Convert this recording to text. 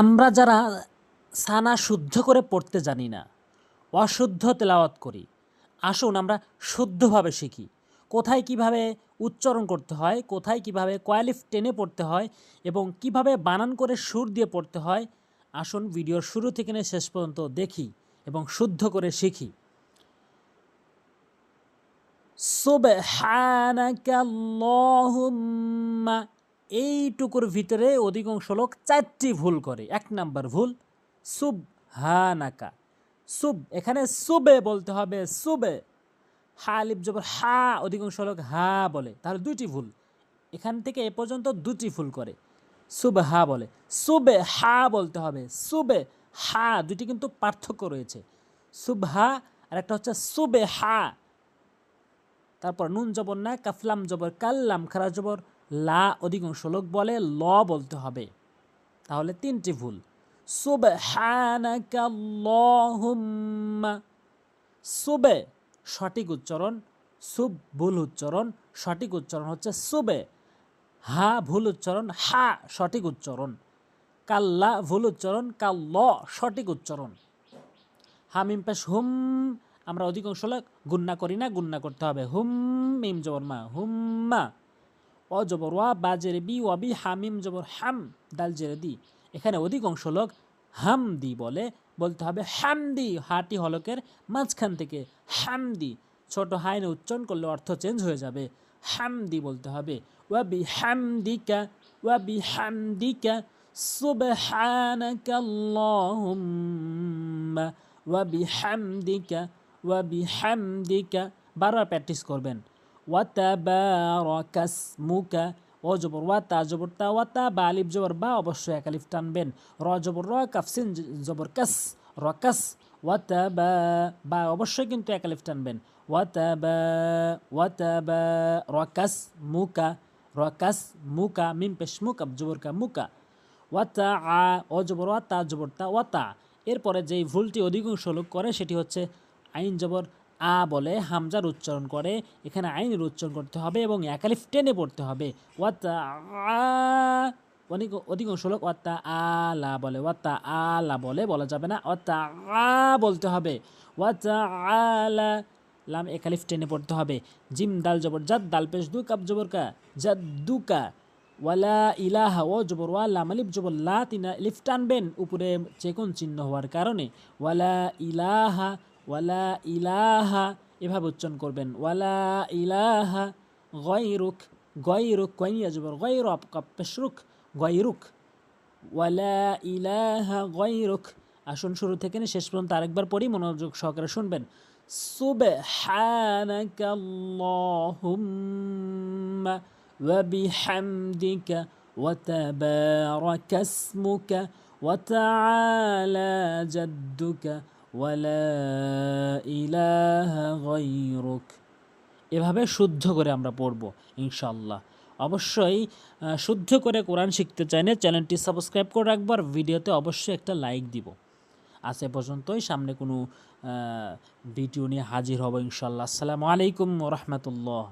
আমরা যারা সানা শুদ্ধ করে পড়তে জানি না, অশুদ্ধ তেলাওয়াত করি, আসুন আমরা শুদ্ধভাবে শিখি। কোথায় কীভাবে উচ্চারণ করতে হয়, কোথায় কীভাবে কয়ালিফ টেনে পড়তে হয় এবং কীভাবে বানান করে সুর দিয়ে পড়তে হয়, আসুন ভিডিওর শুরু থেকে নিয়ে শেষ পর্যন্ত দেখি এবং শুদ্ধ করে শিখি। সুবহানাকাল্লাহুম্মা এইটুকুর ভিতরে অধিকাংশ লোক চারটি ভুল করে। এক নাম্বার ভুল সুব হানাকা সুব, এখানে সুবে বলতে হবে, সুবে। হা লিপ জবর হা, অধিকাংশ লোক হা বলে। তাহলে দুইটি ভুল। এখান থেকে এ পর্যন্ত দুটি ভুল করে। সুবে হা বলে। সুবে হা বলতে হবে, সুবে হা দুটি কিন্তু পার্থক্য রয়েছে। সুবহা আর একটা হচ্ছে সুবে হা। তারপর নুন জবর না, কাফলাম জবর, কাল্লাম খারা জবর লা অধিকাংশ লোক বলে ল বলতে হবে। তাহলে তিনটি ভুল। সুবহানাকাল্লাহুম্মা। সুবে সঠিক উচ্চারণ, সুব ভুল উচ্চারণ, সঠিক উচ্চারণ হচ্ছে সুবে। হা ভুল উচ্চারণ, হা সঠিক উচ্চারণ। কাল্লা ভুল উচ্চারণ, কাল্ল সঠিক উচ্চারণ। হামিম পেশ হুম, আমরা অধিকাংশ লোক গুন্না করি না গুন্না করতে হবে। হুম, মিম জবর মা, হুম্মা। অ জবর, ওয়া বা জেরে বি, ওয়া বি হামিম জবর, হাম, দাল জেরে দি। এখানে অধিকাংশ লোক হামদি বলে, বলতে হবে হামদি, হাটি হলকের মাঝখান থেকে হামদি। ছোট হাইনে উচ্চারণ করলে অর্থ চেঞ্জ হয়ে যাবে। হামদি বলতে হবে। ওয়া বি হামদিকা, ওয়া বি হামদিকা ওয়া বিহামদিকা ওয়া বিহামদিকা বারবার প্র্যাকটিস করবেন। ওয়াতাবারাকাসমুকা ও জবর ওয়াতা জবর, তা ওয়াতা বা আলিফ, জবর, বা অবশ্যই এক আলিফ টানবেন। র জবর, র কাফসিন জবর, কাস রকাস ওয়াতাবা বা অবশ্যই কিন্তু এক আলিফ টানবেন। ওয়াতাবা ওয়াতাবা রকাস মুকা রকাস মুকা মিম পেশ মুকা জবর কা মুকা ওয়াতা আ ও জবর ওয়াতা জবর, তা ওয়াতা এরপরে যেই ভুলটি অধিকাংশ লোক করে সেটি হচ্ছে আইন, জবর আ বলে হামজার উচ্চারণ করে, এখানে আইনের উচ্চারণ করতে হবে এবং একালিফ টেনে পড়তে হবে। ওয়াত্তা অনেক, অধিকাংশ লোক ওয়াত্তা আলা বলে। ওয়াত্তা আলা বলে, বলা যাবে না। ওয়াত্তা আ বলতে হবে। ওয়াত্তা আলা লাম একালিফ টেনে পড়তে হবে। জিম, দাল, জবর জাদ দাল, পেশ দু কাপ, জবর কা জাদ দুকা ওয়ালা ইলাহা ও জবর, ওয়া, লাম, আলিফ, জবর, লা, তিনা লিফ টানবেন। উপরে চেকুন চিহ্ন হওয়ার কারণে। ওয়ালা ইলাহা ওয়ালা ইলাহা এভাবে উচ্চারণ করবেন ওয়ালা ইলাহা গয়রুক গয়রুক কয়নিয়া জবর গয়র পেশরুক গয়রুক ওয়ালা ইলাহা গয়রুক আসুন শুরু থেকে নিয়ে শেষ পর্যন্ত আরেকবার পড়ি মনোযোগ সহকারে শুনবেন সুবহানাকাল্লাহুম্মা وبحمدك وتبارك اسمك وتعالى جدك ওয়ালা ইলাহা গৈরুক এভাবে শুদ্ধ করে আমরা পড়ব ইনশাল্লাহ অবশ্যই শুদ্ধ করে কোরআন শিখতে চাইলে চ্যানেলটি সাবস্ক্রাইব করে রাখবার আর ভিডিওতে অবশ্যই একটা লাইক দিব। আজ এ পর্যন্তই, সামনে কোনো ভিডিও নিয়ে হাজির হব ইনশাল্লাহ আসসালামু আলাইকুম রহমতুল্লাহ।